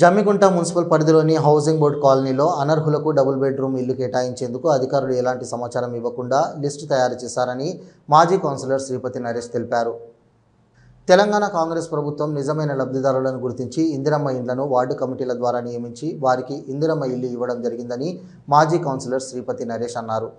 Jammikunta municipal పరిధిలోని housing board కాలనీలో అనర్హులకు డబుల్ బెడ్రూమ్ ఇల్లు కేటాయించేందుకు అధికారులు ఎలాంటి సమాచారం ఇవ్వకుండా లిస్టు తయారు చేశారని మాజీ కౌన్సిలర్ శ్రీపతి నరేష్ తెలిపారు. తెలంగాణ కాంగ్రెస్ ప్రభుత్వం నిజమైన లబ్ధిదారులను గుర్తించి ఇందిరమ్మ ఇండ్లను వార్డు కమిటీల ద్వారా నియమించి వారికి ఇందిరమ్మ ఇల్లు ఇవ్వడం జరిగిందని మాజీ కౌన్సిలర్ శ్రీపతి నరేష్ అన్నారు.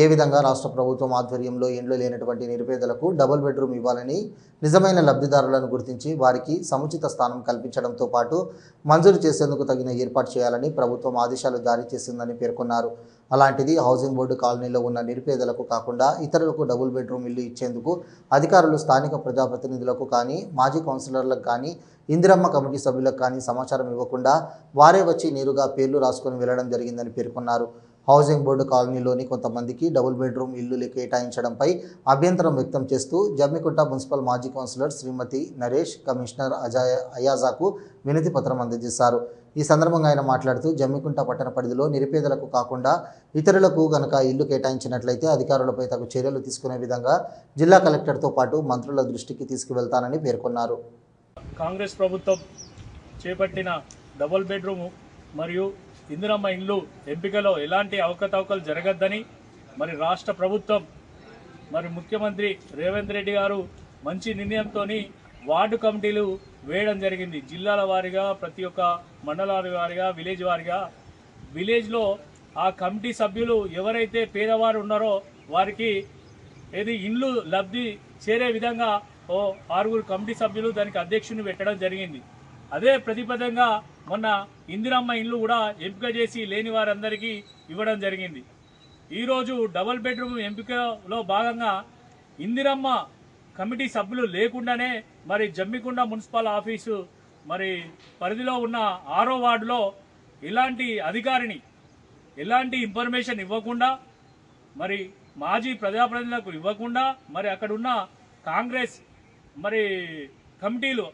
ఏ విధంగా రాష్ట్ర ప్రభుత్వం ఆధ్వర్యంలో ఇండ్లు లేనటువంటి నిరుపేదలకు డబుల్ బెడ్రూమ్ ఇవ్వాలని నిజమైన లబ్ధిదారులను గుర్తించి వారికి సముచిత స్థానం కల్పించడంతో పాటు మంజూరు చేసేందుకు తగిన ఏర్పాటు చేయాలని ప్రభుత్వం ఆదేశాలు జారీ చేసిందని పేర్కొన్నారు. అలాంటిది హౌసింగ్ బోర్డు కాలనీలో ఉన్న నిరుపేదలకు కాకుండా ఇతరులకు డబుల్ బెడ్రూమ్ ఇల్లు ఇచ్చేందుకు అధికారులు స్థానిక ప్రజాప్రతినిధులకు కానీ మాజీ కౌన్సిలర్లకు కానీ ఇందిరమ్మ కమిటీ సభ్యులకు కానీ సమాచారం ఇవ్వకుండా వారే వచ్చి నేరుగా పేర్లు రాసుకొని వెళ్ళడం జరిగిందని పేర్కొన్నారు. హౌసింగ్ బోర్డు కాలనీలోని కొంతమందికి డబుల్ బెడ్రూమ్ ఇల్లులు కేటాయించడంపై అభ్యంతరం వ్యక్తం చేస్తూ జమ్మికుంట మున్సిపల్ మాజీ కౌన్సిలర్ శ్రీమతి నరేష్ కమిషనర్ అజాయ అయాజాకు వినతి పత్రం అందజేశారు. ఈ సందర్భంగా ఆయన మాట్లాడుతూ జమ్మికుంట పట్టణ పరిధిలో నిరుపేదలకు కాకుండా ఇతరులకు గనక ఇల్లు కేటాయించినట్లయితే అధికారులపై తగు చర్యలు తీసుకునే విధంగా జిల్లా కలెక్టర్తో పాటు మంత్రుల దృష్టికి తీసుకువెళ్తానని పేర్కొన్నారు. కాంగ్రెస్ ప్రభుత్వం చేపట్టిన డబుల్ బెడ్రూమ్ మరియు ఇందిరమ్మ ఇండ్లు ఎంపికలో ఎలాంటి అవకతవకలు జరగద్దని మరి రాష్ట్ర ప్రభుత్వం మరి ముఖ్యమంత్రి రేవంత్ రెడ్డి గారు మంచి నిర్ణయంతో వార్డు కమిటీలు వేయడం జరిగింది. జిల్లాల వారీగా ప్రతి ఒక్క మండలాల వారీగా విలేజ్ వారీగా. విలేజ్లో ఆ కమిటీ సభ్యులు ఎవరైతే పేదవారు ఉన్నారో వారికి ఏది ఇండ్లు లబ్ధి చేరే విధంగా ఓ ఆరుగురు కమిటీ సభ్యులు దానికి అధ్యక్షుని పెట్టడం జరిగింది. అదే ప్రతిపదంగా మొన్న ఇందిరమ్మ ఇల్లు కూడా ఎంపిక చేసి లేని వారందరికీ ఇవ్వడం జరిగింది. ఈరోజు డబుల్ బెడ్రూమ్ ఎంపికలో భాగంగా ఇందిరమ్మ కమిటీ సభ్యులు లేకుండానే మరి జమ్మికుండ మున్సిపల్ ఆఫీసు మరి పరిధిలో ఉన్న ఆరో వార్డులో ఇలాంటి అధికారిని ఎలాంటి ఇన్ఫర్మేషన్ ఇవ్వకుండా మరి మాజీ ప్రజాప్రతినిధులకు ఇవ్వకుండా మరి అక్కడున్న కాంగ్రెస్ మరి కమిటీలు